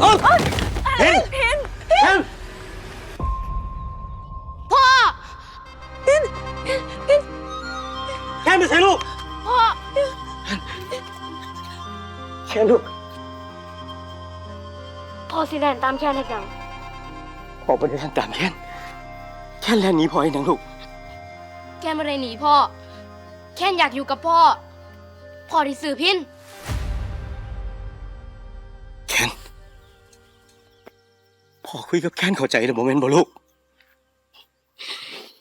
เอ้าเห็นเห็นเห็นพ่อแค่ไม่ใช่ลูกพ่อแค่ลูกพ่อสิแลนตามแค่ไหนจังพ่อไม่ได้ทำตามแค่นแค่แลนหนีพ่อเองนะลูกแค่ไม่ได้หนีพ่อ แค่อยากอยู่กับพ่อ พ่อที่สื่อพิน พ่อคุยกับแคนเข้าใจแล้วโมเมนต์บ่ลูก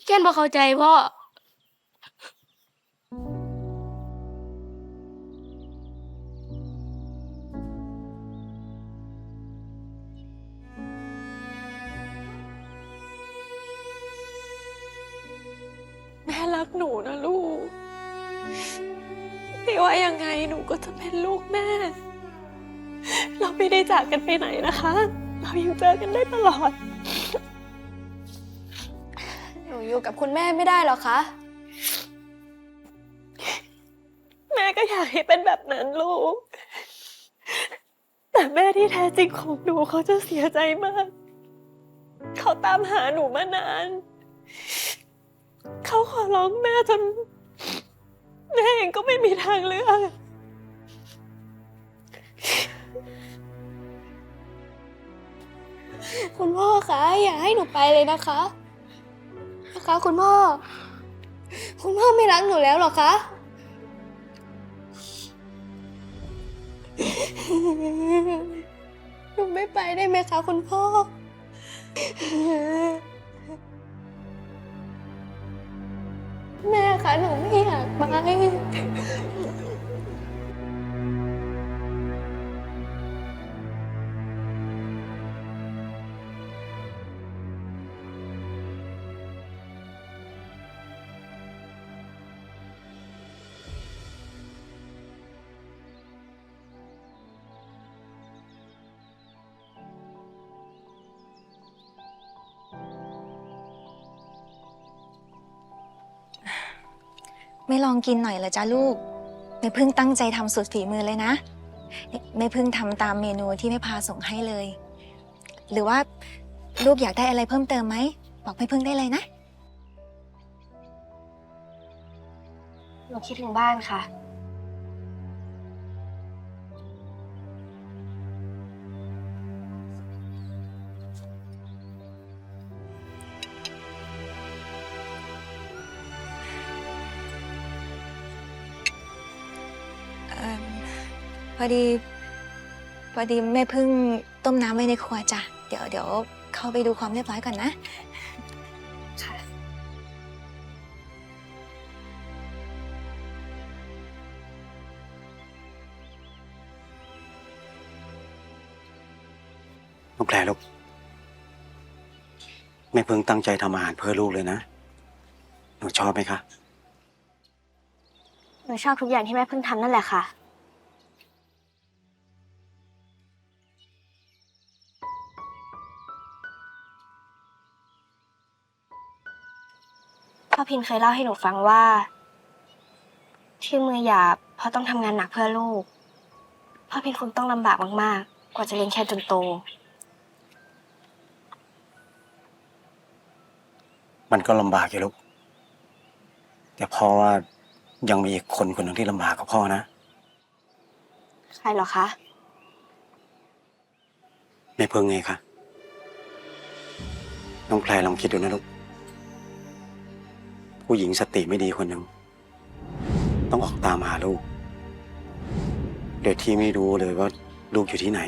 แค่บ่เข้าใจพ่อ แม่รักหนูนะลูก ไม่ว่ายังไงหนูก็จะเป็นลูกแม่ เราไม่ได้จากกันไปไหนนะคะ เรายังเจอกันได้ตลอด หนูอยู่กับคุณแม่ไม่ได้หรอคะ แม่ก็อยากให้เป็นแบบนั้นลูก แต่แม่ที่แท้จริงของหนูเขาจะเสียใจมาก เขาตามหาหนูมานาน เขาขอร้องแม่จนแม่เองก็ไม่มีทางเลือก คุณพ่อคะอย่าให้หนูไปเลยนะคะ นะคะ คุณพ่อ คุณพ่อไม่รักหนูแล้วหรอคะหนูไม่ไปได้ไหมคะคุณพ่อแม่คะหนูไม่อยากไป ไม่ลองกินหน่อยเหรอจ้าลูกไม่พึ่งตั้งใจทำสุดฝีมือเลยนะไม่พึ่งทำตามเมนูที่แม่พาส่งให้เลย หรือว่าลูกอยากได้อะไรเพิ่มเติมไหม บอกไม่พึ่งได้เลยนะ หนูคิดถึงบ้านค่ะ อดี พอดีแม่เพิ่งต้มน้ำไว้ในครัวจ้ะ เดี๋ยวเดี๋ยวเข้าไปดูความเรียบร้อยก่อนนะลูกแพรลูกแม่เพิ่งตั้งใจทำอาหารเพื่อลูกเลยนะ หนูชอบไหมคะ หนูชอบทุกอย่างที่แม่เพิ่งทำนั่นแหละค่ะ พ่อพินเคยเล่าให้หนูฟังว่า ที่มือหยาบเพราะต้องทำงานหนักเพื่อลูก พ่อพินคงต้องลำบากมากๆ กว่าจะเลี้ยงแค่จนโต มันก็ลำบากอยู่ลูก แต่พ่อว่ายังมีอีกคนคนหนึ่งที่ลำบากกว่าพ่อนะ ใครเหรอคะแม่เพิ่งไงคะ น้องแพรลองคิดดูนะลูก ผู้หญิงสติไม่ดีคนหนึ่งต้องออกตามหาลูก โดยที่ไม่รู้เลยว่าลูกอยู่ที่ไหน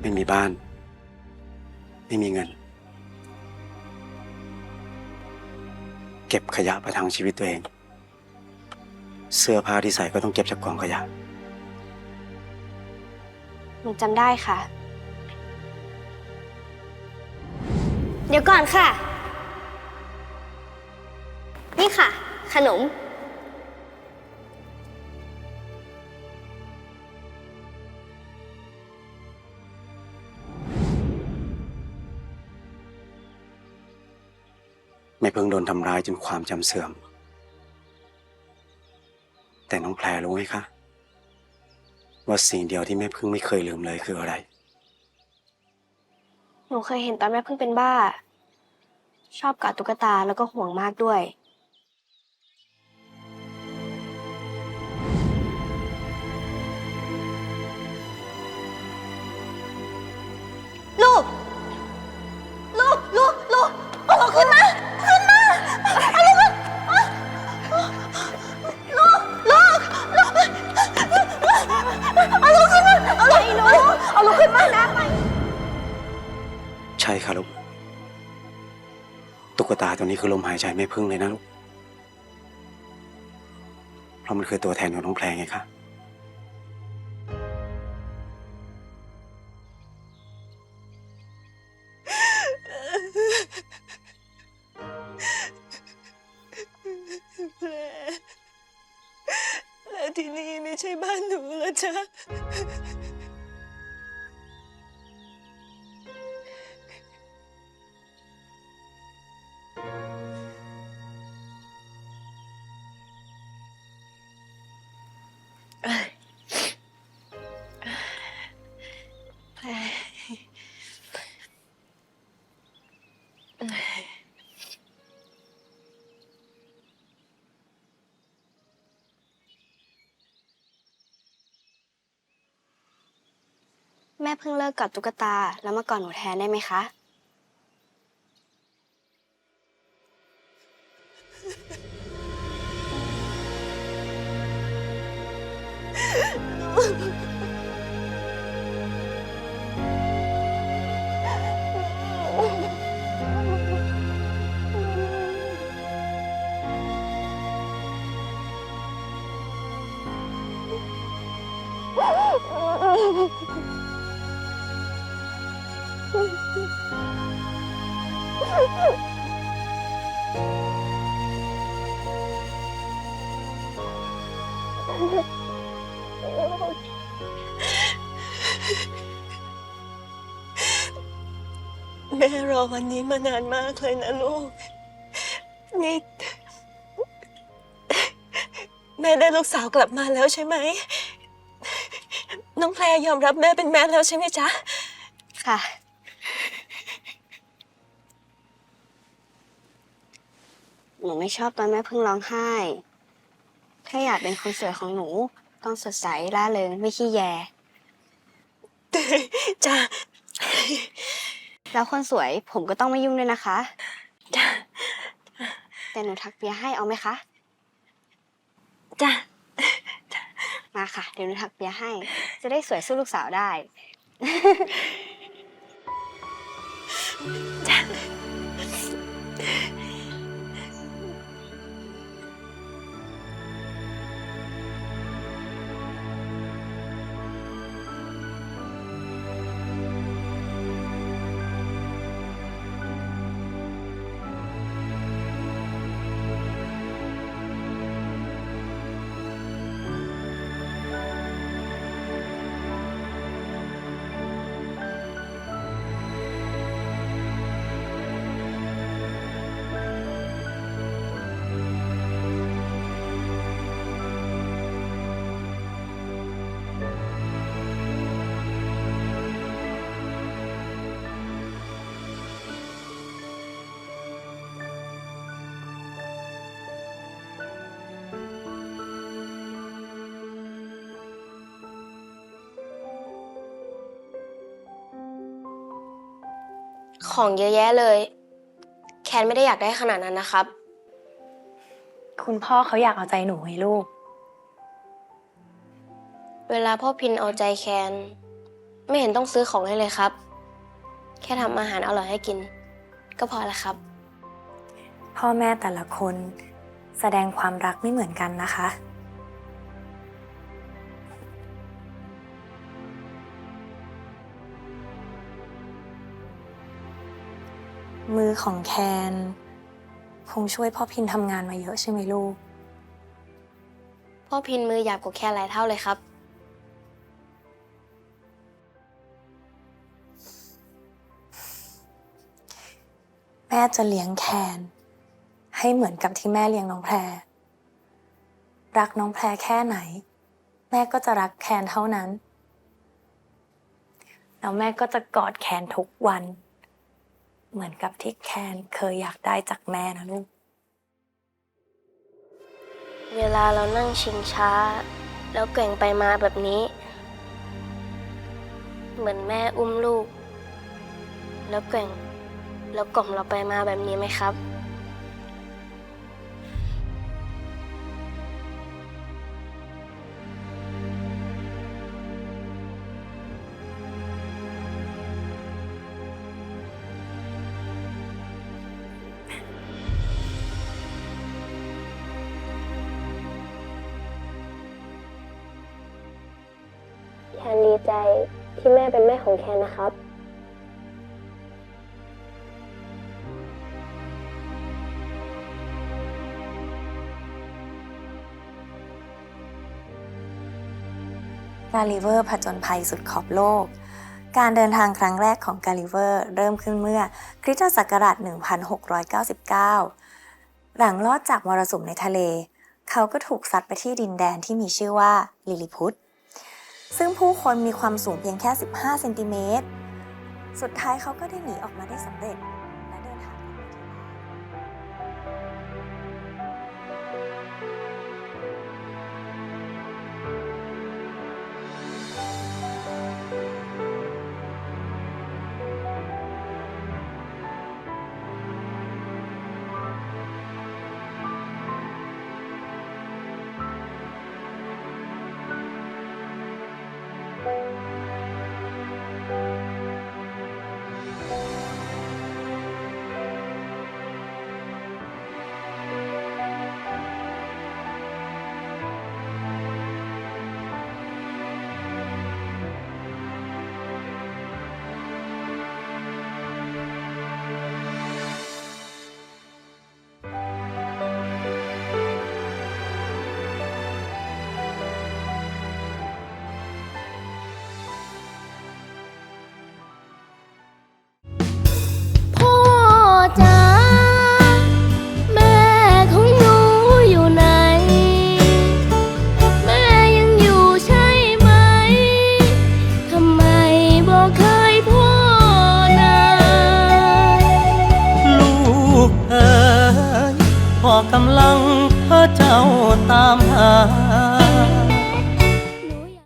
ไม่มีบ้าน ไม่มีเงิน เก็บขยะประทังชีวิตตัวเอง เสื้อผ้าที่ใส่ก็ต้องเก็บจากกองขยะหนูจำได้ค่ะ เดี๋ยวก่อนค่ะ นี่ค่ะ ขนม ไม่เพิ่งโดนทำร้ายจนความจำเสื่อม แต่น้องแพรรู้ไหมคะ ว่าสิ่งเดียวที่แม่พึ่งไม่เคยลืมเลยคืออะไร หนูเคยเห็นตอนแม่เพิ่งเป็นบ้า ชอบกัดตุ๊กตาแล้วก็ห่วงมากด้วย ค่ะลูก ตุ๊กตาตัวนี้คือลมหายใจแม่พึ่งเลยนะลูก เพราะมันคือตัวแทนของน้องแพรไงคะแพรและที่นี่ไม่ใช่บ้านหนูแล้วจ้ะ เพิ่งเลิกกัดตุ๊กตา แล้วมาก่อนหนูแทนได้ไหมคะ แม่รอวันนี้มานานมากเลยนะลูก นี่ แม่ได้ลูกสาวกลับมาแล้วใช่ไหม น้องแพรยอมรับแม่เป็นแม่แล้วใช่ไหมจ๊ะ ค่ะ หนูไม่ชอบตอนแม่เพิ่งร้องไห้ ถ้าอยากเป็นคนสวยของหนู ต้องสดใสร่าเริงไม่ขี้แย จ้ะแล้วคนสวยผมก็ต้องไม่ยุ่งด้วยนะคะ จ้ะแต่หนูทักเปียให้เอาไหมคะ จ้ะมาค่ะ เดี๋ยวหนูทักเปียให้ จะได้สวยสู้ลูกสาวได้ ของเยอะแยะเลย แคนไม่ได้อยากได้ขนาดนั้นนะครับ คุณพ่อเขาอยากเอาใจหนูไงลูก เวลาพ่อพินเอาใจแคน ไม่เห็นต้องซื้อของให้เลยครับ แค่ทำอาหารอร่อยให้กิน ก็พอละครับ พ่อแม่แต่ละคนแสดงความรักไม่เหมือนกันนะคะ มือของแคน คงช่วยพ่อพินทำงานมาเยอะใช่ไหมลูก พ่อพินมือหยาบกว่าแคนหลายเท่าเลยครับ แม่จะเลี้ยงแคน ให้เหมือนกับที่แม่เลี้ยงน้องแพร รักน้องแพรแค่ไหน แม่ก็จะรักแคนเท่านั้น แล้วแม่ก็จะกอดแคนทุกวัน เหมือนกับที่แคนเคยอยากได้จากแม่นะลูก เวลาเรานั่งชิงช้า แล้วแกว่งไปมาแบบนี้ เหมือนแม่อุ้มลูก แล้วแกว่ง แล้วกล่อมเราไปมาแบบนี้ไหมครับ แคนดีใจที่แม่เป็นแม่ของแคนนะครับ กาลิเวอร์ผจญภัยสุดขอบโลก การเดินทางครั้งแรกของกาลิเวอร์ เริ่มขึ้นเมื่อคริสตศักราช 1699 หลังลอดจากมรสุมในทะเล เขาก็ถูกซัดไปที่ดินแดนที่มีชื่อว่าลิลิพุท ซึ่งผู้คนมีความสูงเพียงแค่ 15 เซนติเมตร สุดท้ายเขาก็ได้หนีออกมาได้สำเร็จ